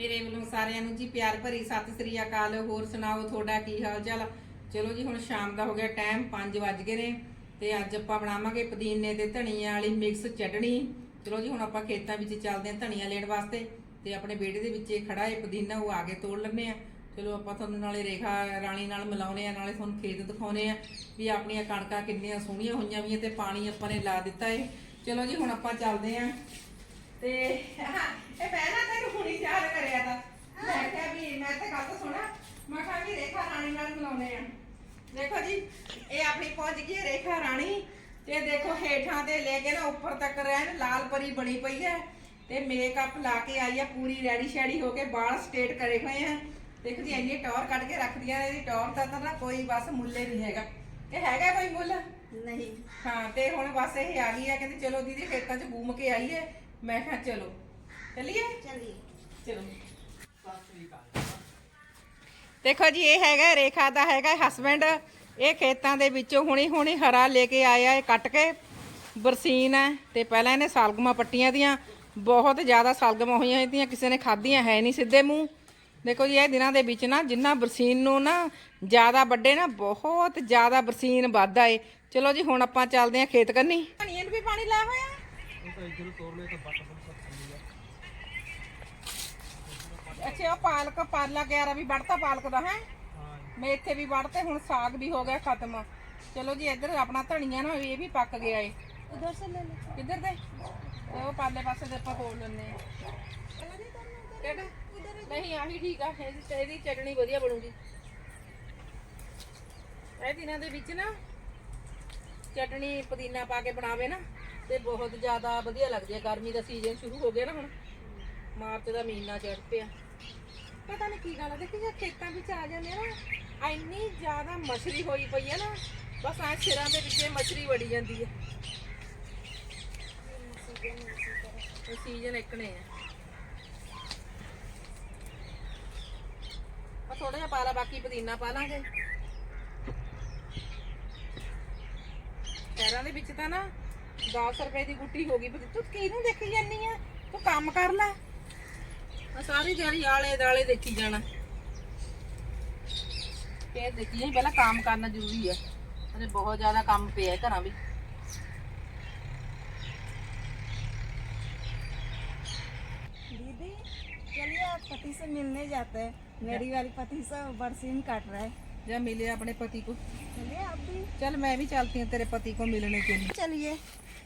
ਮੇਰੇ ਵੱਲੋਂ ਸਾਰਿਆਂ ਨੂੰ ਜੀ ਪਿਆਰ ਭਰੀ ਸਤਿ ਸ੍ਰੀ ਅਕਾਲ। ਹੋਰ ਸੁਣਾਓ, ਤੁਹਾਡਾ ਕੀ ਹਾਲ ਚਾਲ ਚਲੋ ਜੀ, ਹੁਣ ਸ਼ਾਮ ਦਾ ਹੋ ਗਿਆ ਟਾਈਮ 5 ਵੱਜ ਗਏ ਨੇ ਤੇ ਅੱਜ ਆਪਾਂ ਬਣਾਵਾਂਗੇ ਪੁਦੀਨੇ ਤੇ ਧਨੀਆ ਵਾਲੀ ਮਿਕਸ ਚਟਣੀ। ਚਲੋ ਜੀ, ਹੁਣ ਆਪਾਂ ਖੇਤਾਂ ਵਿੱਚ ਚੱਲਦੇ ਹਾਂ ਧਨੀਆ ਲੈਣ ਵਾਸਤੇ ਤੇ ਆਪਣੇ ਬੇੜੇ ਦੇ ਵਿੱਚ ਇਹ ਖੜਾ ਹੈ ਪੁਦੀਨਾ, ਉਹ ਆ ਕੇ ਤੋੜ ਲੈਂਦੇ ਆ ਚਲੋ ਆਪਾਂ ਤੁਹਾਨੂੰ ਨਾਲੇ ਰੇਖਾ ਰਾਣੀ ਨਾਲ ਮਿਲਾਉਨੇ ਆ ਨਾਲੇ ਤੁਹਾਨੂੰ ਖੇਤ ਦਿਖਾਉਨੇ ਆ ਵੀ ਆਪਣੀਆਂ ਕਣਕਾਂ ਕਿੰਨੀਆਂ ਸੋਹਣੀਆਂ ਹੋਈਆਂ ਵੀਆਂ ਤੇ ਪਾਣੀ ਆਪਾਂ ਨੇ ਲਾ ਦਿੱਤਾ ਏ। ਚਲੋ ਜੀ, ਹੁਣ ਆਪਾਂ ਚੱਲਦੇ ਆ ਤੇ ਹਾਂ, ਇਹ ਪਹਿਲਾਂ ਤੈਨੂੰ ਹੁਣੀ ਯਾਦ ਕਰਿਆ ਤਾਂ। ਮੈਂ ਕਿਹਾ ਵੀ ਮੈਂ ਤਾਂ ਗੱਲ ਸੁਣਾ। ਮੈਂ ਕਿਹਾ ਵੀ ਰੇਖਾ ਰਾਣੀ ਨਾਲ ਮਿਲਾਉਨੇ ਆ। ਦੇਖੋ ਜੀ ਇਹ ਆਪਣੀ ਪਹੁੰਚ ਗਈ ਹੈ ਰੇਖਾ ਰਾਣੀ। ਤੇ ਦੇਖੋ ਹੇਠਾਂ ਤੇ ਲੈ ਕੇ ਨਾ ਉੱਪਰ ਤੱਕ ਰਹਿਣ ਲਾਲ ਪਰੀ ਬਣੀ ਪਈ ਹੈ। ਤੇ ਮੇਕਅਪ ਲਾ ਕੇ ਆਈ ਹੈ ਪੂਰੀ ਰੈਡੀ ਸ਼ੈਡੀ ਹੋ ਕੇ ਵਾਲ ਸਟੇਟ ਕਰੇ ਹੋਏ ਆ। ਦੇਖੋ ਜੀ ਇੰਨੀ ਟੌਰ ਕੱਢ ਕੇ ਰੱਖਦੀਆਂ ਨੇ ਇਹਦੀ ਟੌਰ ਦਾ ਤਾਂ ਨਾ ਕੋਈ ਬਸ ਮੁੱਲੇ ਨਹੀਂ ਹੈਗਾ। ਇਹ ਹੈਗਾ ਕੋਈ ਮੁੱਲ? ਨਹੀਂ। ਹਾਂ ਤੇ ਹੁਣ ਬਸ ਇਹ ਆ ਗਈ ਹੈ ਕਹਿੰਦੀ ਚਲੋ ਦੀਦੀ ਖੇਤਾਂ 'ਚ ਘੁੰਮ ਕੇ ਆਈਏ। ਮੈਂ ਕਿਹਾ ਚਲੋ। ਚੱਲੀਏ? ਚਲਿਏ। ਚਲੋ। ਦੇਖੋ ਜੀ ਇਹ ਹੈਗਾ ਰੇਖਾ ਦਾ ਹੈਗਾ ਹਸਬੰਡ ਇਹ ਖੇਤਾਂ ਦੇ ਵਿੱਚੋਂ ਹੁਣੀ ਹੁਣੀ ਹਰਾ ਲੈ ਕੇ ਆਇਆ ਇਹ ਕੱਟ ਕੇ। ਬਰਸੀਨ ਹੈ ਤੇ ਪਹਿਲਾਂ ਇਹਨੇ ਸਾਲਗਮਾਂ ਪੱਟੀਆਂ ਦੀਆਂ ਬਹੁਤ ਜ਼ਿਆਦਾ ਸਾਲਗਮਾਂ ਹੋਈਆਂ ਇਹਦੀਆਂ ਕਿਸੇ ਨੇ ਖਾਧੀਆਂ ਹੈ ਨਹੀਂ ਸਿੱਧੇ ਮੂੰਹ। ਦੇਖੋ ਜੀ ਇਹ ਦਿਨਾਂ ਦੇ ਵਿੱਚ ਨਾ ਜਿੰਨਾ ਬਰਸੀਨ ਨੂੰ ਨਾ ਜ਼ਿਆਦਾ ਵੱਡੇ ਨਾ ਬਹੁਤ ਜ਼ਿਆਦਾ ਬਰਸੀਨ ਵੱਧਦਾ ਏ। ਚਲੋ ਜੀ ਹੁਣ ਆਪਾਂ ਚੱਲਦੇ ਹਾਂ ਖੇਤ ਕੰਨੀ। ਧਨੀਏ ਨੂੰ ਵੀ ਪਾਣੀ ਲਾਇਆ ਹੋਇਆ? ਅੱਛਾ ਉਹ ਪਾਲਕ ਪਾਲਾ ਗਿਆਰਾ ਵੀ ਵੜਤਾ ਪਾਲਕ ਦਾ ਹੈ? ਮੈਂ ਇੱਥੇ ਵੀ ਵੜਤੇ ਹੁਣ ਸਾਗ ਵੀ ਹੋ ਗਿਆ ਖਤਮ। ਚਲੋ ਜੀ ਇੱਧਰ ਆਪਣਾ ਧਨੀਆ ਨਾ ਇਹ ਵੀ ਪੱਕ ਗਿਆ ਏ। ਉਧਰ ਸੇ ਲੈ ਲੈ ਕਿੱਧਰ ਦੇ? ਉਹ ਪਾਲੇ ਪਾਸੇ ਦੇ ਆਪਾਂ ਖੋਲ ਲੈਨੇ ਆ। ਕਿਹੜਾ? ਨਹੀਂ ਆਹੀ ਠੀਕ ਆ ਇਹਦੀ ਇਹਦੀ ਚਟਣੀ ਵਧੀਆ ਬਣੂਗੀ। ਇਹ ਦਿਨਾਂ ਦੇ ਵਿੱਚ ਨਾ ਚਟਣੀ ਪੁਦੀਨਾ ਪਾ ਕੇ ਬਣਾਵੇ ਨਾ। ਤੇ ਬਹੁਤ ਜ਼ਿਆਦਾ ਵਧੀਆ ਲੱਗਦੀ ਹੈ ਗਰਮੀ ਦਾ ਸੀਜ਼ਨ ਸ਼ੁਰੂ ਹੋ ਗਿਆ ਨਾ ਹੁਣ। ਮਾਰਚ ਦਾ ਮਹੀਨਾ ਚੜ ਪਿਆ। ਪਤਾ ਨਹੀਂ ਕੀ ਗੱਲ ਹੈ ਦੇਖੀ ਜੇ ਖੇਤਾਂ ਵਿੱਚ ਆ ਜਾਂਦੇ ਆ ਨਾ, ਇੰਨੀ ਜ਼ਿਆਦਾ ਮਛਰੀ ਹੋਈ ਪਈ ਹੈ ਨਾ, ਬਸ ਆ ਸਿਰਾਂ ਦੇ ਵਿੱਚੇ ਮਛਰੀ ਵੜੀ ਜਾਂਦੀ ਹੈ ਇਹ ਸੀਜ਼ਨ ਇੱਕਨੇ ਆ। ਆ ਥੋੜਾ ਜਿਹਾ ਪਾ ਲਾ, ਬਾਕੀ ਪੁਦੀਨਾ ਪਾ ਲਾਂਗੇ। ਸ਼ਹਿਰਾਂ ਦੇ ਵਿੱਚ ਤਾਂ ਨਾ 10 ਰੁਪਏ ਦੀ ਗੁੱਟੀ ਹੋ ਗਈ ਪਰ ਤੂੰ ਕਿਹਨੂੰ ਦੇਖੀ ਜਾਨੀ ਆ ਤੂੰ ਕੰਮ ਕਰ ਲੈ ਆ ਸਾਰੀ ਦਿਹਾੜੀ ਆਲੇ ਦਾਲੇ ਦੇਖੀ ਜਾਣਾ ਫੇਰ ਦੇਖੀ ਜਾਈਂ, ਪਹਿਲਾਂ ਕੰਮ ਕਰਨਾ ਜ਼ਰੂਰੀ ਹੈ ਅਰੇ ਬਹੁਤ ਜ਼ਿਆਦਾ ਕੰਮ ਪਿਆ ਹੈ ਘਰਾਂ ਵੀ दीदी चलिए आप पति से मिलने जाते हैं मेरी वाली पति से बरसीन काट रहा है ਜਾ ਮਿਲੇ ਆਪਣੇ ਪਤੀ ਕੋ चलिए आप भी चल मैं भी चलती हूँ तेरे पति को मिलने के लिए चलिए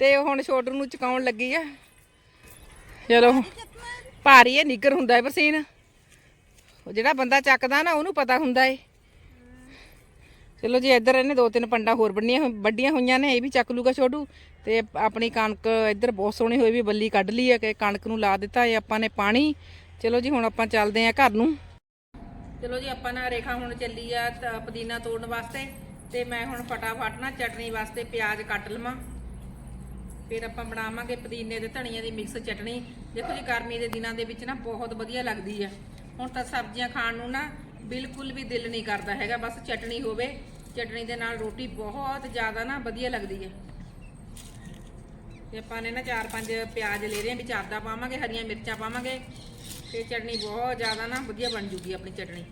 ਤੇ ਹੁਣ ਛੋਟੂ ਨੂੰ ਚਕਾਉਣ ਲੱਗੀ ਆ। ਚਲੋ, ਭਾਰੀ ਹੈ ਨਿੱਗਰ ਹੁੰਦਾ ਹੈ ਪਸੀਨ ਜਿਹੜਾ ਬੰਦਾ ਚੱਕਦਾ ਨਾ, ਉਹਨੂੰ ਪਤਾ ਹੁੰਦਾ ਏ। ਚਲੋ ਜੀ, ਇੱਧਰ ਇਹਨੇ ਦੋ ਤਿੰਨ ਪੰਡਾਂ ਹੋਰ ਬੰਨੀਆਂ ਵੱਡੀਆਂ ਹੋਈਆਂ ਨੇ, ਇਹ ਵੀ ਚੱਕ ਲੂਗਾ ਛੋਟੂ। ਤੇ ਆਪਣੀ ਕਣਕ ਇੱਧਰ ਬਹੁਤ ਸੋਹਣੀ ਹੋਈ ਵੀ ਬੱਲੀ ਕੱਢ ਲਈ ਹੈ ਕਿ ਕਣਕ ਨੂੰ ਲਾ ਦਿੱਤਾ ਏ ਆਪਾਂ ਨੇ ਪਾਣੀ। ਚਲੋ ਜੀ, ਹੁਣ ਆਪਾਂ ਚੱਲਦੇ ਆਂ ਘਰ ਨੂੰ। ਚਲੋ ਜੀ, ਆਪਾਂ ਨਾ ਰੇਖਾ ਹੁਣ ਚੱਲੀ ਆ ਪੁਦੀਨਾ ਤੋੜਨ ਵਾਸਤੇ। ਤੇ ਮੈਂ ਹੁਣ ਫਟਾਫਟ ਨਾ ਚਟਨੀ ਵਾਸਤੇ ਪਿਆਜ਼ ਕੱਟ ਲਵਾਂ। ਫਿਰ ਆਪਾਂ ਬਣਾਵਾਂਗੇ ਪੁਦੀਨੇ ਤੇ ਧਨੀਏ ਦੀ ਮਿਕਸ ਚਟਨੀ ਦੇਖੋ ਜੀ, ਗਰਮੀ ਦੇ ਦਿਨਾਂ ਦੇ ਵਿੱਚ ਨਾ ਬਹੁਤ ਵਧੀਆ ਲੱਗਦੀ ਆ। ਹੁਣ ਤਾਂ ਸਬਜ਼ੀਆਂ ਖਾਣ ਨੂੰ ਨਾ ਬਿਲਕੁਲ ਵੀ ਦਿਲ ਨਹੀਂ ਕਰਦਾ ਹੈਗਾ, ਬਸ ਚਟਨੀ ਹੋਵੇ। ਚਟਨੀ ਦੇ ਨਾਲ ਰੋਟੀ ਬਹੁਤ ਜ਼ਿਆਦਾ ਨਾ ਵਧੀਆ ਲੱਗਦੀ ਹੈ ਤੇ ਆਪਾਂ ਨੇ ਨਾ ਚਾਰ ਪੰਜ ਪਿਆਜ਼ ਲੈ ਰਹੇ ਹਾਂ ਵਿੱਚ ਆਦਾ ਪਾਵਾਂਗੇ, ਹਰੀਆਂ ਮਿਰਚਾਂ ਪਾਵਾਂਗੇ। ਤੇ ਚਟਨੀ ਬਹੁਤ ਜ਼ਿਆਦਾ ਨਾ ਵਧੀਆ ਬਣ ਜੂਗੀ ਆਪਣੀ ਚਟਨੀ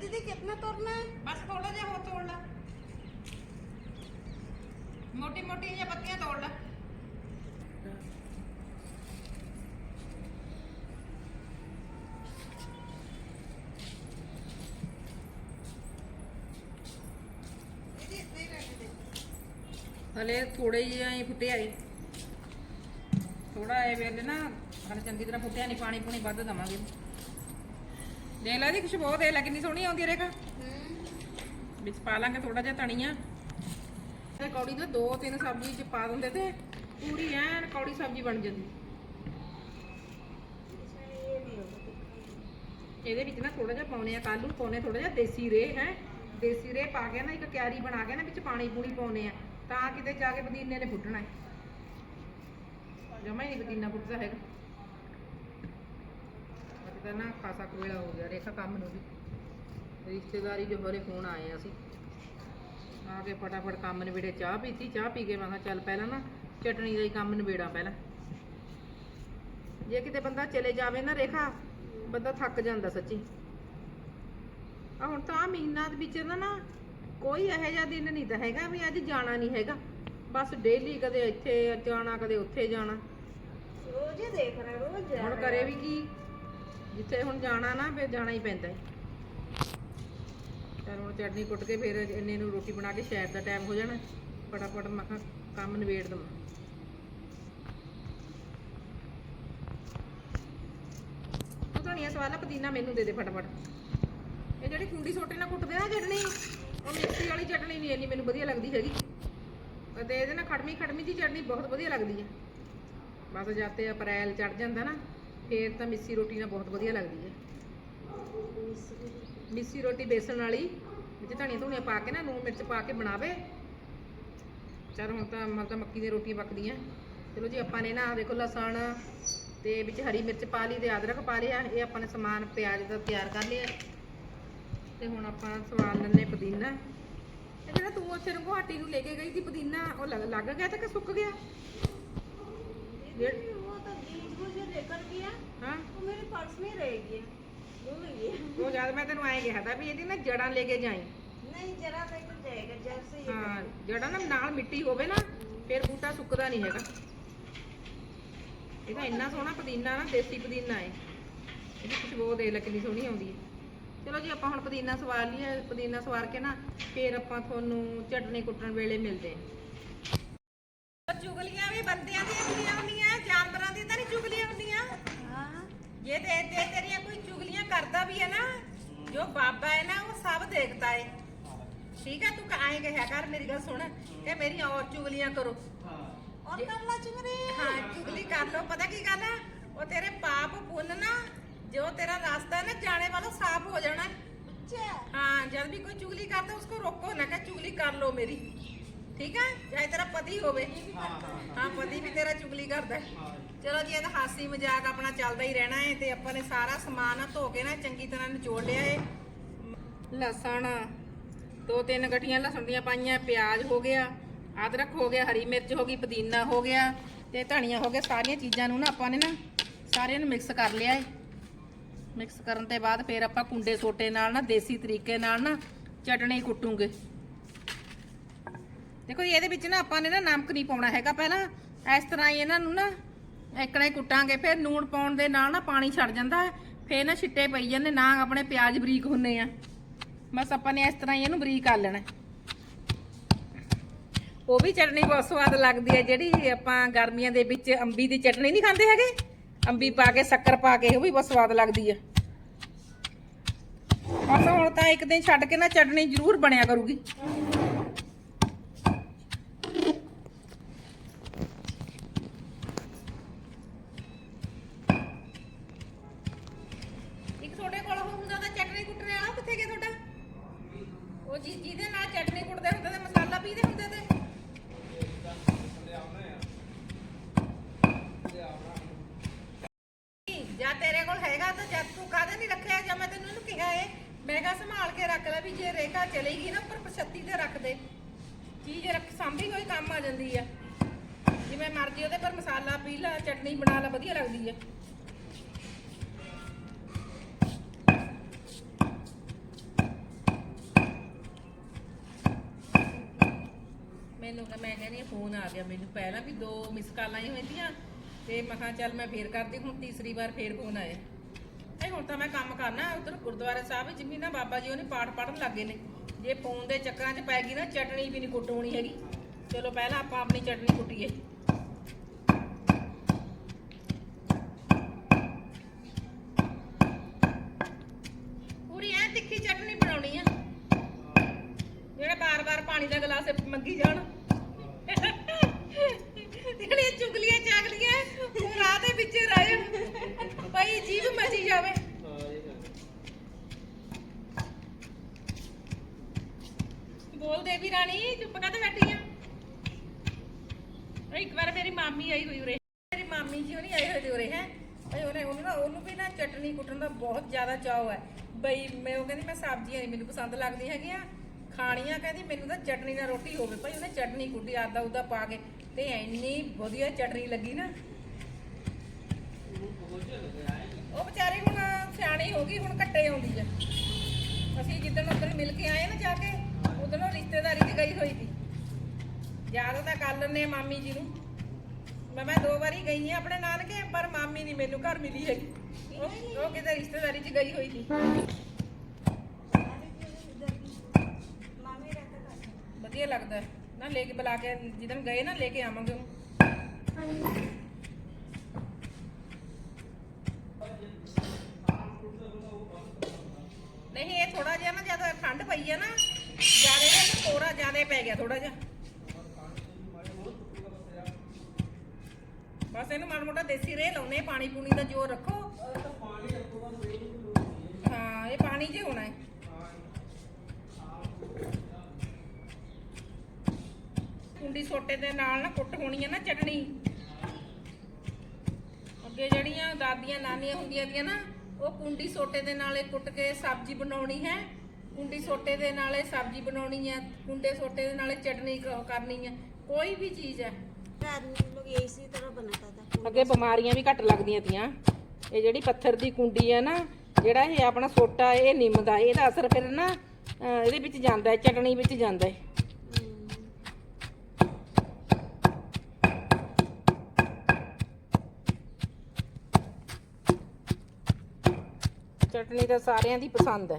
दीदी कितना तोड़ना है ਬਸ ਥੋੜਾ ਜਿਹਾ ਹੋਰ ਤੋੜ ਲਾ ਮੋਟੀ ਮੋਟੀ ਜਿਹੀਆਂ ਪੱਤੀਆਂ ਤੋੜ ਲੈ ਹਲੇ ਥੋੜੇ ਜਿਹੇ ਐ ਫੁੱਟੇ ਆਏ ਥੋੜਾ ਇਹ ਵੇਲੇ ਨਾ ਹਲੇ ਚੰਗੀ ਤਰ੍ਹਾਂ ਫੁੱਟਿਆ ਨਹੀਂ ਪਾਣੀ ਪੂਣੀ ਵੱਧ ਦਵਾਂਗੇ ਦੇਖ ਲੈ ਦੀ ਖੁਸ਼ਬੂ ਦੇਖ ਲੈ ਕਿੰਨੀ ਸੋਹਣੀ ਆਉਂਦੀ ਰੇਖਾ ਵਿੱਚ ਪਾ ਲਾਂਗੇ ਥੋੜਾ ਜਿਹਾ ਧਨੀਆ। ਤੇ ਕੌੜੀ ਦੇ ਦੋ ਤਿੰਨ ਸਬਜ਼ੀ ਚ ਪਾ ਦਿੰਦੇ ਤੇ ਪੂਰੀ ਐਨ ਕੌੜੀ ਸਬਜ਼ੀ ਬਣ ਜਾਂਦੀ। ਇਹਦੇ ਵਿੱਚ ਨਾ ਥੋੜਾ ਜਿਹਾ ਪਾਉਣੇ ਆ ਕਾਲੂ ਪਾਉਣੇ ਥੋੜਾ ਜਿਹਾ ਦੇਸੀ ਰੇ ਹੈ। ਦੇਸੀ ਰੇ ਪਾ ਕੇ ਨਾ ਇੱਕ ਕਿਆਰੀ ਬਣਾ ਕੇ ਨਾ ਵਿੱਚ ਪਾਣੀ ਪੂਣੀ ਪਾਉਣੇ ਆ ਤਾਂ ਕਿਤੇ ਜਾ ਕੇ ਪਦੀਨੇ ਨੇ ਫੁੱਟਣਾ ਹੈ। ਜਮਾ ਹੀ ਨਹੀਂ ਪਦੀਨਾ ਫੁੱਟਦਾ ਹੈਗਾ। ਦਾ ਨਾ ਖਾਸਾ ਕੋਲਾ ਹੋ ਗਿਆ ਰੇਖਾ ਕੰਮ ਨੂੰ ਵੀ। ਰਿਸ਼ਤੇਦਾਰੀ ਜੋ ਹਰੇ ਫੋਨ ਆਏ ਅਸੀਂ। ਆ ਕੇ ਫਟਾਫਟ ਕੰਮ ਨਵੇੜੇ ਚਾਹ ਪੀਤੀ ਚਾਹ ਪੀ ਕੇ ਮੈਂ ਕਿਹਾ ਚੱਲ ਪਹਿਲਾਂ ਨਾ ਚਟਣੀ ਦਾ ਹੀ ਕੰਮ ਨਵੇੜਾ ਪਹਿਲਾਂ। ਜੇ ਕਿਤੇ ਬੰਦਾ ਚਲੇ ਜਾਵੇ ਨਾ ਰੇਖਾ ਬੰਦਾ ਥੱਕ ਜਾਂਦਾ ਸੱਚੀ। ਆ ਹੁਣ ਤਾਂ ਮਹੀਨਾ ਦੇ ਵਿੱਚ ਨਾ ਨਾ ਕੋਈ ਇਹੋ ਜਿਹਾ ਦਿਨ ਨਹੀਂ ਤਾਂ ਹੈਗਾ ਵੀ ਅੱਜ ਜਾਣਾ ਨਹੀਂ ਹੈਗਾ। ਬਸ ਡੇਲੀ ਕਦੇ ਇੱਥੇ ਜਾਣਾ ਕਦੇ ਉੱਥੇ ਜਾਣਾ। ਰੋਜ਼ ਹੀ ਦੇਖ ਰਹੇ ਰੋਜ਼ ਹੁਣ ਕਰੇ ਵੀ ਕੀ ਜਿੱਥੇ ਹੁਣ ਜਾਣਾ ਨਾ, ਫਿਰ ਜਾਣਾ ਹੀ ਪੈਂਦਾ ਹੈ। ਚਲ ਹੁਣ ਚਟਨੀ ਕੁੱਟ ਕੇ ਫਿਰ ਇੰਨੇ ਨੂੰ ਰੋਟੀ ਬਣਾ ਕੇ ਸ਼ਹਿਰ ਦਾ ਟਾਈਮ ਹੋ ਜਾਣਾ। ਫਟਾਫਟ ਮੈਂ ਕਿਹਾ ਕੰਮ ਨਿਬੇੜ ਦਵਾਂ। ਤੂੰ ਧਨੀਆ ਸਵਾਲਾ ਪੁਦੀਨਾ ਮੈਨੂੰ ਦੇ ਦੇ ਫਟਾਫਟ। ਇਹ ਜਿਹੜੀ ਕੁੰਡੀ ਸੋਟੇ ਨਾਲ ਕੁੱਟਦੇ ਨਾ ਚਟਨੀ, ਉਹ ਮਿਕਸੀ ਵਾਲੀ ਚਟਨੀ ਨਹੀਂ, ਇੰਨੀ ਮੈਨੂੰ ਵਧੀਆ ਲੱਗਦੀ ਹੈਗੀ। ਅਤੇ ਇਹਦੇ ਨਾਲ ਖੜਮੀ ਖੜਮੀ ਦੀ ਚਟਨੀ ਬਹੁਤ ਵਧੀਆ ਲੱਗਦੀ ਹੈ। ਬਸ ਜਦ ਤੇ ਅਪ੍ਰੈਲ ਚੜ ਜਾਂਦਾ ਨਾ ਫੇਰ ਤਾਂ ਮਿੱਸੀ ਰੋਟੀ ਨਾਲ ਬਹੁਤ ਵਧੀਆ ਲੱਗਦੀ ਹੈ। ਮਿੱਸੀ ਰੋਟੀ ਬੇਸਣ ਵਾਲੀ, ਵਿੱਚ ਧਨੀਆ ਧੁਨੀਆ ਪਾ ਕੇ ਨਾ, ਲੂਣ ਮਿਰਚ ਪਾ ਕੇ ਬਣਾਵੇ। ਚਲ ਹੁਣ ਤਾਂ ਮਤਲਬ ਮੱਕੀ ਦੀਆਂ ਰੋਟੀਆਂ ਪੱਕਦੀਆਂ। ਚਲੋ ਜੀ, ਆਪਾਂ ਨੇ ਨਾ, ਦੇਖੋ ਲਸਣ ਤੇ ਵਿੱਚ ਹਰੀ ਮਿਰਚ ਪਾ ਲਈ ਤੇ ਅਦਰਕ ਪਾ ਲਿਆ। ਇਹ ਆਪਾਂ ਨੇ ਸਮਾਨ ਪਿਆਜ਼ ਦਾ ਤਿਆਰ ਕਰ ਲਿਆ। ਤੇ ਹੁਣ ਆਪਾਂ ਸਵਾਲ ਲੈਣੇ ਪੁਦੀਨਾ। ਇਹ ਜਿਹੜਾ ਤੂੰ ਉੱਥੇ ਨੂੰ ਗੁਹਾਟੀ ਨੂੰ ਲੈ ਕੇ ਗਈ ਸੀ ਪੁਦੀਨਾ, ਉਹ ਲੱਗ ਗਿਆ ਤੇ ਕਿ ਸੁੱਕ ਗਿਆ? ਹਾਂ? ਉਹ ਮੈਂ ਤੈਨੂੰ ਐਂ ਕਿਹਾ ਤਾਂ ਵੀ ਇਹਦੀ ਨਾ ਜੜਾਂ ਲੈ ਕੇ ਜਾਈ। ਨਹੀਂ ਜਰਾ ਲੈ ਕੇ ਜਾਏਗਾ ਜੈਸੇ ਹੀ। ਹਾਂ ਜੜਾਂ ਨਾ ਨਾਲ ਮਿੱਟੀ ਹੋਵੇ ਨਾ ਫਿਰ ਬੂਟਾ ਸੁੱਕਦਾ ਨਹੀਂ ਹੈਗਾ। ਇਹਦਾ ਇੰਨਾ ਸੋਹਣਾ ਪੁਦੀਨਾ ਨਾ ਦੇਸੀ ਪੁਦੀਨਾ ਹੈ। ਇਹਦੀ ਖੁਸ਼ਬੂ ਦੇ ਲੈ ਕਿੰਨੀ ਸੋਹਣੀ ਆਉਂਦੀ ਹੈ। ਚਲੋ ਜੀ ਆਪਾਂ ਹੁਣ ਪੁਦੀਨਾ ਸਵਾਰ ਲਈਏ। ਪੁਦੀਨਾ ਸਵਾਰ ਕੇ ਨਾ ਫਿਰ ਆਪਾਂ ਤੁਹਾਨੂੰ ਚਟਨੀ ਕੁੱਟਣ ਵੇਲੇ ਮਿਲਦੇ ਹਾਂ। ਚੁਗਲੀਆਂ ਵੀ ਬੰਦਿਆਂ ਦੀਆਂ ਕੁੜੀਆਂ ਹੁੰਦੀਆਂ। ये देख देख तेरिया कोई चुगलियाँ करता भी है ना? जो बाबा है ना वो सब देखता है। ठीक है तू आए गया कर मेरी गल सुन। के मेरी और चुगलियाँ करो। और कर ला चुगली। हाँ चुगली कर लो। पता की गल है? वो तेरे पाप ना जो तेरा रास्ता है ना जाने वालों साफ़ हो जाना। अच्छा। हाँ जब भी कोई चुगली करता उसको रोको ना चुगली कर लो मेरी। ठीक है? चाहे तेरा पति होवे। हाँ पति भी तेरा चुगली करता है। ਚਲੋ ਜੀ ਇਹਦਾ ਹਾਸੀ ਮਜ਼ਾਕ ਆਪਣਾ ਚੱਲਦਾ ਹੀ ਰਹਿਣਾ ਹੈ ਤੇ ਆਪਾਂ ਨੇ ਸਾਰਾ ਸਮਾਨ ਨਾ ਧੋ ਕੇ ਨਾ ਚੰਗੀ ਤਰ੍ਹਾਂ ਨਿਚੋੜ ਲਿਆ ਹੈ ਲਸਣ, ਦੋ ਤਿੰਨ ਗਠੀਆਂ ਲਸਣ ਦੀਆਂ ਪਾਈਆਂ, ਪਿਆਜ਼ ਹੋ ਗਿਆ, ਅਦਰਕ ਹੋ ਗਿਆ, ਹਰੀ ਮਿਰਚ ਹੋ ਗਈ, ਪੁਦੀਨਾ ਹੋ ਗਿਆ ਤੇ ਧਨੀਆ ਹੋ ਗਿਆ। ਸਾਰੀਆਂ ਚੀਜ਼ਾਂ ਨੂੰ ਨਾ ਆਪਾਂ ਨੇ ਨਾ ਸਾਰਿਆਂ ਨੂੰ ਮਿਕਸ ਕਰ ਲਿਆ ਹੈ ਮਿਕਸ ਕਰਨ ਤੋਂ ਬਾਅਦ ਫਿਰ ਆਪਾਂ ਕੁੰਡੇ ਸੋਟੇ ਨਾਲ ਨਾ, ਦੇਸੀ ਤਰੀਕੇ ਨਾਲ ਨਾ ਚਟਣੀ ਕੁੱਟੂਗੇ। ਦੇਖੋ ਇਹਦੇ ਵਿੱਚ ਨਾ ਆਪਾਂ ਨੇ ਨਾ ਨਮਕ ਨਹੀਂ ਪਾਉਣਾ ਹੈਗਾ ਪਹਿਲਾਂ। ਇਸ ਤਰ੍ਹਾਂ ਹੀ ਇਹਨਾਂ ਨੂੰ ਨਾ ਇਕਣਾ ਹੀ ਕੁੱਟਾਂਗੇ, ਫਿਰ ਨੂਣ ਪਾਉਣ ਦੇ ਨਾਲ ਨਾ ਪਾਣੀ ਛੱਡ ਜਾਂਦਾ ਹੈ, ਫਿਰ ਨਾ ਛਿੱਟੇ ਪਈ ਜਾਂਦੇ, ਨਾ ਆਪਣੇ ਪਿਆਜ਼ ਬਰੀਕ ਹੁੰਨੇ ਆ। ਬਸ ਆਪਾਂ ਨੇ ਇਸ ਤਰ੍ਹਾਂ ਹੀ ਇਹਨੂੰ ਬਰੀਕ ਕਰ ਲੈਣਾ। ਉਹ ਵੀ ਚਟਨੀ ਬਹੁਤ ਸਵਾਦ ਲੱਗਦੀ ਹੈ, ਜਿਹੜੀ ਆਪਾਂ ਗਰਮੀਆਂ ਦੇ ਵਿੱਚ ਅੰਬੀ ਦੀ ਚਟਨੀ ਨਹੀਂ ਖਾਂਦੇ ਹੈਗੇ? ਅੰਬੀ ਪਾ ਕੇ, ਸ਼ੱਕਰ ਪਾ ਕੇ, ਉਹ ਵੀ ਬਹੁਤ ਸਵਾਦ ਲੱਗਦੀ ਹੈ ਬਸ ਹੁਣ ਤਾਂ ਇੱਕ ਦਿਨ ਛੱਡ ਕੇ ਨਾ ਚਟਣੀ ਜ਼ਰੂਰ ਬਣਿਆ ਕਰੂਗੀ। ਹੈਗਾ ਤੂੰ ਕਾਹਦੇ ਨਹੀਂ ਰੱਖਿਆ ਜਾਂ ਮੈਂ ਤੈਨੂੰ ਇਹਨੂੰ ਕਿਹਾ ਏ? ਮੈਂ ਕਿਹਾ ਸੰਭਾਲ ਕੇ ਰੱਖ ਲੈ ਵੀ ਜੇ ਰੇਖਾ ਚਲੇਗੀ ਨਾ ਉੱਪਰ ਪਛੱਤੀ ਤੇ ਰੱਖ ਦੇ। ਚੀਜ਼ ਰੱਖ, ਸਾਂਭੀ ਕੋਈ ਕੰਮ ਆ ਜਾਂਦੀ ਆ? ਜਿਵੇਂ ਮਰਜ਼ੀ ਉਹਦੇ ਪਰ ਮਸਾਲਾ ਪੀ ਲਾ ਚਟਨੀ ਬਣਾ ਲਾ, ਵਧੀਆ ਲੱਗਦੀ ਆ। ਮੈਨੂੰ ਮੈਂ ਕਹਿੰਦੀ ਫੋਨ ਆ ਗਿਆ ਮੈਨੂੰ। ਪਹਿਲਾਂ ਵੀ ਦੋ ਮਿਸ ਕਾਲਾਂ ਹੀ ਹੋਈਆਂ ਤੇ ਮੈਂ ਕਿਹਾ ਚੱਲ ਮੈਂ ਫੇਰ ਕਰਦੀ, ਹੁਣ ਤੀਸਰੀ ਵਾਰ ਫੇਰ ਫੋਨ ਆਇਆ। ਹੁਣ ਤਾਂ ਮੈਂ ਕੰਮ ਕਰਨਾ ਉਧਰ ਗੁਰਦੁਆਰਾ ਸਾਹਿਬ ਵਿੱਚ ਵੀ ਨਾ ਬਾਬਾ ਜੀ ਉਹਨੇ ਪਾਠ ਪੜਨ ਲੱਗੇ ਨੇ। ਜੇ ਫੋਨ ਦੇ ਚੱਕਰਾਂ 'ਚ ਪੈ ਗਈ ਨਾ, ਚਟਣੀ ਵੀ ਨਹੀਂ ਕੁੱਟਣੀ ਹੈਗੀ। ਚਲੋ ਪਹਿਲਾਂ ਆਪਾਂ ਆਪਣੀ ਚਟਣੀ ਕੁੱਟੀਏ। ਪੂਰੀ ਐ ਤਿੱਖੀ ਚਟਣੀ ਬਣਾਉਣੀ ਆ। ਜਿਹੜਾ ਬਾਰ-ਬਾਰ ਪਾਣੀ ਦਾ ਗਲਾਸ ਮੰਗੀ ਜਾਣ। ਬੋਲ ਦੇ ਚੁੱਪ ਕਰ ਬੈਠੀ ਆ? ਇੱਕ ਵਾਰ ਮੇਰੀ ਮਾਮੀ ਆਈ ਹੋਈ ਉਰੇ। ਮੇਰੀ ਮਾਮੀ ਜੀ ਉਹਨੇ ਆਏ ਹੋਏ ਉਰੇ, ਹੈ? ਭਈ ਉਹਨੇ, ਉਹਨੂੰ ਨਾ, ਉਹਨੂੰ ਵੀ ਨਾ ਚਟਨੀ ਕੁੱਟਣ ਦਾ ਬਹੁਤ ਜ਼ਿਆਦਾ ਚਾਅ ਹੈ ਬਈ, ਮੈਂ, ਉਹ ਕਹਿੰਦੀ, ਮੈਂ ਸਬਜ਼ੀਆਂ ਨਹੀਂ, ਮੈਨੂੰ ਪਸੰਦ ਲੱਗਦੀਆਂ ਹੈਗੀਆਂ। ਖਾਣੀਆਂ, ਕਹਿੰਦੀ, ਮੈਨੂੰ ਤਾਂ ਚਟਨੀ ਨਾਲ ਰੋਟੀ ਹੋਵੇ। ਭਾਈ, ਉਹਨੇ ਚਟਨੀ ਕੁੱਟੀ ਆਦਾ ਉਦਾ ਪਾ ਕੇ। ਤੇ ਇੰਨੀ ਵਧੀਆ ਚਟਨੀ ਲੱਗੀ ਨਾ। ਉਹ ਵਿਚਾਰੀ ਹੁਣ ਸਿਆਣੀ ਹੋ ਗਈ, ਹੁਣ ਕੱਟੇ ਆਉਂਦੀ ਆ। ਅਸੀਂ ਜਿੱਦਣ ਉੱਧਰ ਮਿਲ ਕੇ ਆਏ ਨਾ ਜਾ ਕੇ ਉਧਰੋਂ ਰਿਸ਼ਤੇਦਾਰੀ 'ਚ ਗਈ ਹੋਈ ਸੀ। ਯਾਦ ਤਾਂ ਕਰ ਲੈਂਦੇ ਮਾਮੀ ਜੀ ਨੂੰ। ਮੈਂ ਮੈਂ ਦੋ ਵਾਰੀ ਗਈ ਆ ਆਪਣੇ ਨਾਲ ਕੇ ਪਰ ਮਾਮੀ ਨਹੀਂ ਮੈਨੂੰ ਘਰ ਮਿਲੀ ਹੈਗੀ। ਉਹ ਕਿਤੇ ਰਿਸ਼ਤੇਦਾਰੀ 'ਚ ਗਈ ਹੋਈ ਸੀ। ਵਧੀਆ ਲੱਗਦਾ। ਨਾ ਲੈ ਕੇ ਬੁਲਾ ਕੇ, ਜਿੱਦਣ ਗਏ ਨਾ ਲੈ ਕੇ ਆਵਾਂਗੇ ਨਹੀਂ, ਇਹ ਥੋੜਾ ਜਿਹਾ ਨਾ ਜਦ ਠੰਡ ਪਈ ਆ ਨਾ ਜ਼ਿਆਦਾ ਪੈ ਗਿਆ ਥੋੜਾ ਜਿਹਾ। ਬਸ ਇਹਨੂੰ ਮਾੜਾ ਮੋਟਾ ਦੇਸੀ ਰੇ ਲਾਉਨੇ ਪਾਣੀ ਪੂਣੀ ਦਾ ਜ਼ੋਰ ਰੱਖੋ। ਹਾਂ, ਇਹ ਪਾਣੀ ਜੇ ਹੋਣਾ ਹੈ। ਕੁੰਡੀ ਸੋਟੇ ਦੇ ਨਾਲ ਨਾ ਕੁੱਟ ਹੋਣੀ ਹੈ ਨਾ ਚਟਣੀ। ਅੱਗੇ ਜਿਹੜੀਆਂ ਦਾਦੀਆਂ, ਨਾਨੀਆਂ ਹੁੰਦੀਆਂ ਦੀਆਂ ਨਾ, ਉਹ ਕੁੰਡੀ ਸੋਟੇ ਦੇ ਨਾਲੇ ਕੁੱਟ ਕੇ ਸਬਜ਼ੀ ਬਣਾਉਣੀ ਹੈ। ਕੁੰਡੀ ਸੋਟੇ ਦੇ ਨਾਲੇ ਸਬਜ਼ੀ ਬਣਾਉਣੀ ਹੈ ਕੁੰਡੇ ਸੋਟੇ ਦੇ ਨਾਲੇ ਚਟਣੀ ਕ- ਕਰਨੀ ਹੈ ਕੋਈ ਵੀ ਚੀਜ਼ ਹੈ आदमी लोग ये इसी तरह बनाता था ਅੱਗੇ ਬਿਮਾਰੀਆਂ ਵੀ ਘੱਟ ਲੱਗਦੀਆਂ ਤੀਆਂ ਇਹ ਜਿਹੜੀ ਪੱਥਰ ਦੀ ਕੁੰਡੀ ਹੈ ਨਾ ਜਿਹੜਾ ਇਹ ਆਪਣਾ ਸੋਟਾ ਇਹ ਨਿੰਮ ਦਾ ਇਹਦਾ ਅਸਰ ਫਿਰ ਨਾ ਅਹ, ਇਹਦੇ ਵਿੱਚ ਜਾਂਦਾ ਹੈ ਚਟਣੀ ਵਿੱਚ ਜਾਂਦਾ ਹੈ ਚਟਣੀ ਤਾਂ ਸਾਰਿਆਂ ਦੀ ਪਸੰਦ ਹੈ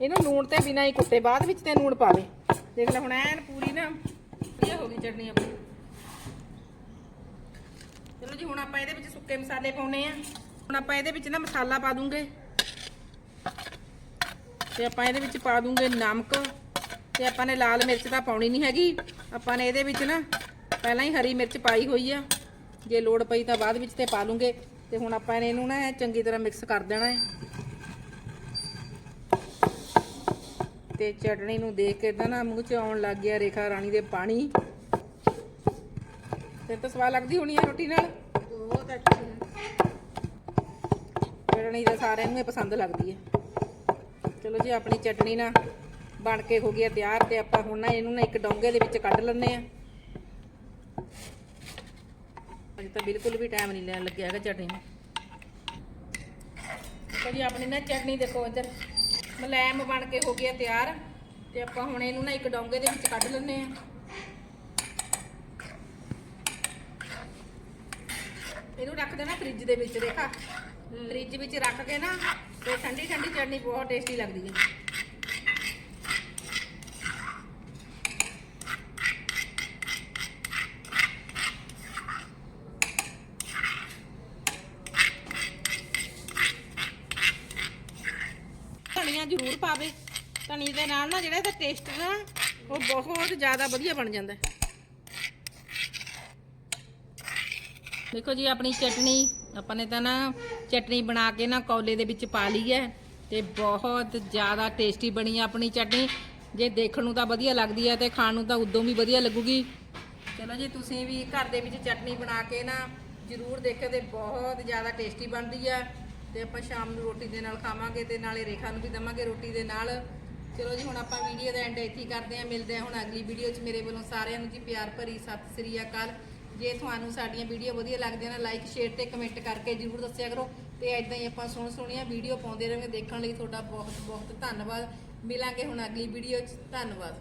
ਇਹਨੂੰ ਲੂਣ ਤੇ ਬਿਨਾਂ ਹੀ ਕੁੱਟੇ, ਬਾਅਦ ਵਿੱਚ ਤੇ ਲੂਣ ਪਾਵੇ। ਦੇਖ ਲੈ, ਹੁਣ ਐਨ ਪੂਰੀ ਨਾ ਵਧੀਆ ਹੋ ਗਈ ਚਟਨੀ ਆਪਣੀ। ਚਲੋ ਜੀ, ਹੁਣ ਆਪਾਂ ਇਹਦੇ ਵਿੱਚ ਸੁੱਕੇ ਮਸਾਲੇ ਪਾਉਣੇ ਆ। ਹੁਣ ਆਪਾਂ ਇਹਦੇ ਵਿੱਚ ਨਾ ਮਸਾਲਾ ਪਾ ਦੂੰਗੇ। ਤੇ ਆਪਾਂ ਇਹਦੇ ਵਿੱਚ ਪਾ ਦੂੰਗੇ ਨਮਕ। ਤੇ ਆਪਾਂ ਨੇ ਲਾਲ ਮਿਰਚ ਤਾਂ ਪਾਉਣੀ ਨਹੀਂ ਹੈਗੀ। ਆਪਾਂ ਨੇ ਇਹਦੇ ਵਿੱਚ ਨਾ ਪਹਿਲਾਂ ਹੀ ਹਰੀ ਮਿਰਚ ਪਾਈ ਹੋਈ ਆ। ਜੇ ਲੋੜ ਪਈ ਤਾਂ ਬਾਅਦ ਵਿੱਚ ਤੇ ਪਾ ਲੂੰਗੇ। ਤੇ ਹੁਣ ਆਪਾਂ ਨੇ ਇਹਨੂੰ ਨਾ ਚੰਗੀ ਤਰ੍ਹਾਂ ਮਿਕਸ ਕਰ ਦੇਣਾ ਹੈ। ਤੇ ਚਟਣੀ ਨੂੰ ਦੇਖ ਕੇ ਤਾਂ ਨਾ ਮੂੰਹ 'ਚ ਆਉਣ ਲੱਗ ਗਿਆ ਰੇਖਾ ਰਾਣੀ ਦੇ ਪਾਣੀ। ਤੇ ਤਾਂ ਸਵਾਦ ਲੱਗਦੀ ਹੋਣੀ ਹੈ ਰੋਟੀ ਨਾਲ? ਬਹੁਤ ਅੱਛੀ ਚਟਣੀ ਤਾਂ ਸਾਰਿਆਂ ਨੂੰ ਹੀ ਪਸੰਦ ਲੱਗਦੀ ਹੈ। ਚਲੋ ਜੀ ਆਪਣੀ ਚਟਣੀ ਨਾ ਬਣ ਕੇ ਹੋ ਗਈ ਤਿਆਰ ਤੇ ਆਪਾਂ ਹੁਣ ਨਾ ਇਹਨੂੰ ਨਾ ਇੱਕ ਡੋਂਗੇ ਦੇ ਵਿੱਚ ਕੱਢ ਲੈਂਦੇ ਆ ਅਜੇ ਤਾਂ ਬਿਲਕੁਲ ਵੀ ਟਾਈਮ ਨਹੀਂ ਲੈਣ ਲੱਗਿਆ ਹੈਗਾ ਚਟਣੀ ਨੂੰ। ਜੀ ਆਪਣੀ ਨਾ ਚਟਣੀ ਦੇਖੋ ਇੱਧਰ। ਮਲਾਇਮ ਬਣ ਕੇ ਹੋ ਹੈ ਤਿਆਰ ਤੇ ਆਪਾਂ ਹੁਣ ਇਹਨੂੰ ਨਾ ਇੱਕ ਡੋਂਗੇ ਦੇ ਵਿੱਚ ਕੱਢ ਲੈਂਦੇ ਆ ਇਹਨੂੰ ਰੱਖ ਦੇਣਾ ਫ੍ਰਿਜ ਦੇ ਵਿੱਚ ਦੇਖਾ? ਫ੍ਰਿਜ ਵਿੱਚ ਰੱਖ ਕੇ ਨਾ ਤੇ ਠੰਡੀ ਠੰਡੀ ਚਟਨੀ ਬਹੁਤ ਟੇਸਟੀ ਲੱਗਦੀ ਹੈ ਧਨੀਆ ਜ਼ਰੂਰ ਪਾਵੇ ਧਨੀ ਦੇ ਨਾਲ ਨਾ ਜਿਹੜਾ ਇਹਦਾ ਟੇਸਟ ਨਾ, ਉਹ ਬਹੁਤ ਜ਼ਿਆਦਾ ਵਧੀਆ ਬਣ ਜਾਂਦਾ। ਦੇਖੋ ਜੀ, ਆਪਣੀ ਚਟਨੀ ਆਪਾਂ ਨੇ ਤਾਂ ਨਾ ਚਟਨੀ ਬਣਾ ਕੇ ਨਾ ਕੌਲੇ ਦੇ ਵਿੱਚ ਪਾ ਲਈ ਹੈ ਤੇ ਬਹੁਤ ਜ਼ਿਆਦਾ ਟੇਸਟੀ ਬਣੀ ਆਪਣੀ ਚਟਨੀ ਜੇ ਦੇਖਣ ਨੂੰ ਤਾਂ ਵਧੀਆ ਲੱਗਦੀ ਹੈ ਤੇ ਖਾਣ ਨੂੰ ਤਾਂ ਉਦੋਂ ਵੀ ਵਧੀਆ ਲੱਗੂਗੀ। ਚਲੋ ਜੀ, ਤੁਸੀਂ ਵੀ ਘਰ ਦੇ ਵਿੱਚ ਚਟਨੀ ਬਣਾ ਕੇ ਨਾ ਜ਼ਰੂਰ ਦੇਖਿਓ ਤੇ ਬਹੁਤ ਜ਼ਿਆਦਾ ਟੇਸਟੀ ਬਣਦੀ ਹੈ ਤੇ ਆਪਾਂ ਸ਼ਾਮ ਨੂੰ ਰੋਟੀ ਦੇ ਨਾਲ ਖਾਵਾਂਗੇ ਤੇ ਨਾਲੇ ਰੇਖਾ ਨੂੰ ਵੀ ਦਵਾਂਗੇ ਰੋਟੀ ਦੇ ਨਾਲ। ਚਲੋ ਜੀ, ਹੁਣ ਆਪਾਂ ਵੀਡੀਓ ਦਾ ਐਂਡ ਇੱਥੇ ਕਰਦੇ ਹਾਂ। ਮਿਲਦੇ ਹਾਂ ਹੁਣ ਅਗਲੀ ਵੀਡੀਓ 'ਚ। ਮੇਰੇ ਵੱਲੋਂ ਸਾਰਿਆਂ ਨੂੰ ਜੀ ਪਿਆਰ ਭਰੀ ਸਤਿ ਸ੍ਰੀ ਅਕਾਲ। ਜੇ ਤੁਹਾਨੂੰ ਸਾਡੀਆਂ ਵੀਡੀਓ ਵਧੀਆ ਲੱਗਦੀਆਂ ਨਾ ਲਾਈਕ ਸ਼ੇਅਰ ਤੇ ਕਮੈਂਟ ਕਰਕੇ ਜਰੂਰ ਦੱਸਿਆ ਕਰੋ। ਤੇ ਐਦਾਂ ਹੀ ਆਪਾਂ ਸੋਹਣ ਸੋਹਣੀਆਂ ਵੀਡੀਓ ਪਾਉਂਦੇ ਰਹਾਂਗੇ। ਦੇਖਣ ਲਈ ਤੁਹਾਡਾ ਬਹੁਤ ਬਹੁਤ ਧੰਨਵਾਦ। ਮਿਲਾਂਗੇ ਹੁਣ ਅਗਲੀ ਵੀਡੀਓ 'ਚ। ਧੰਨਵਾਦ।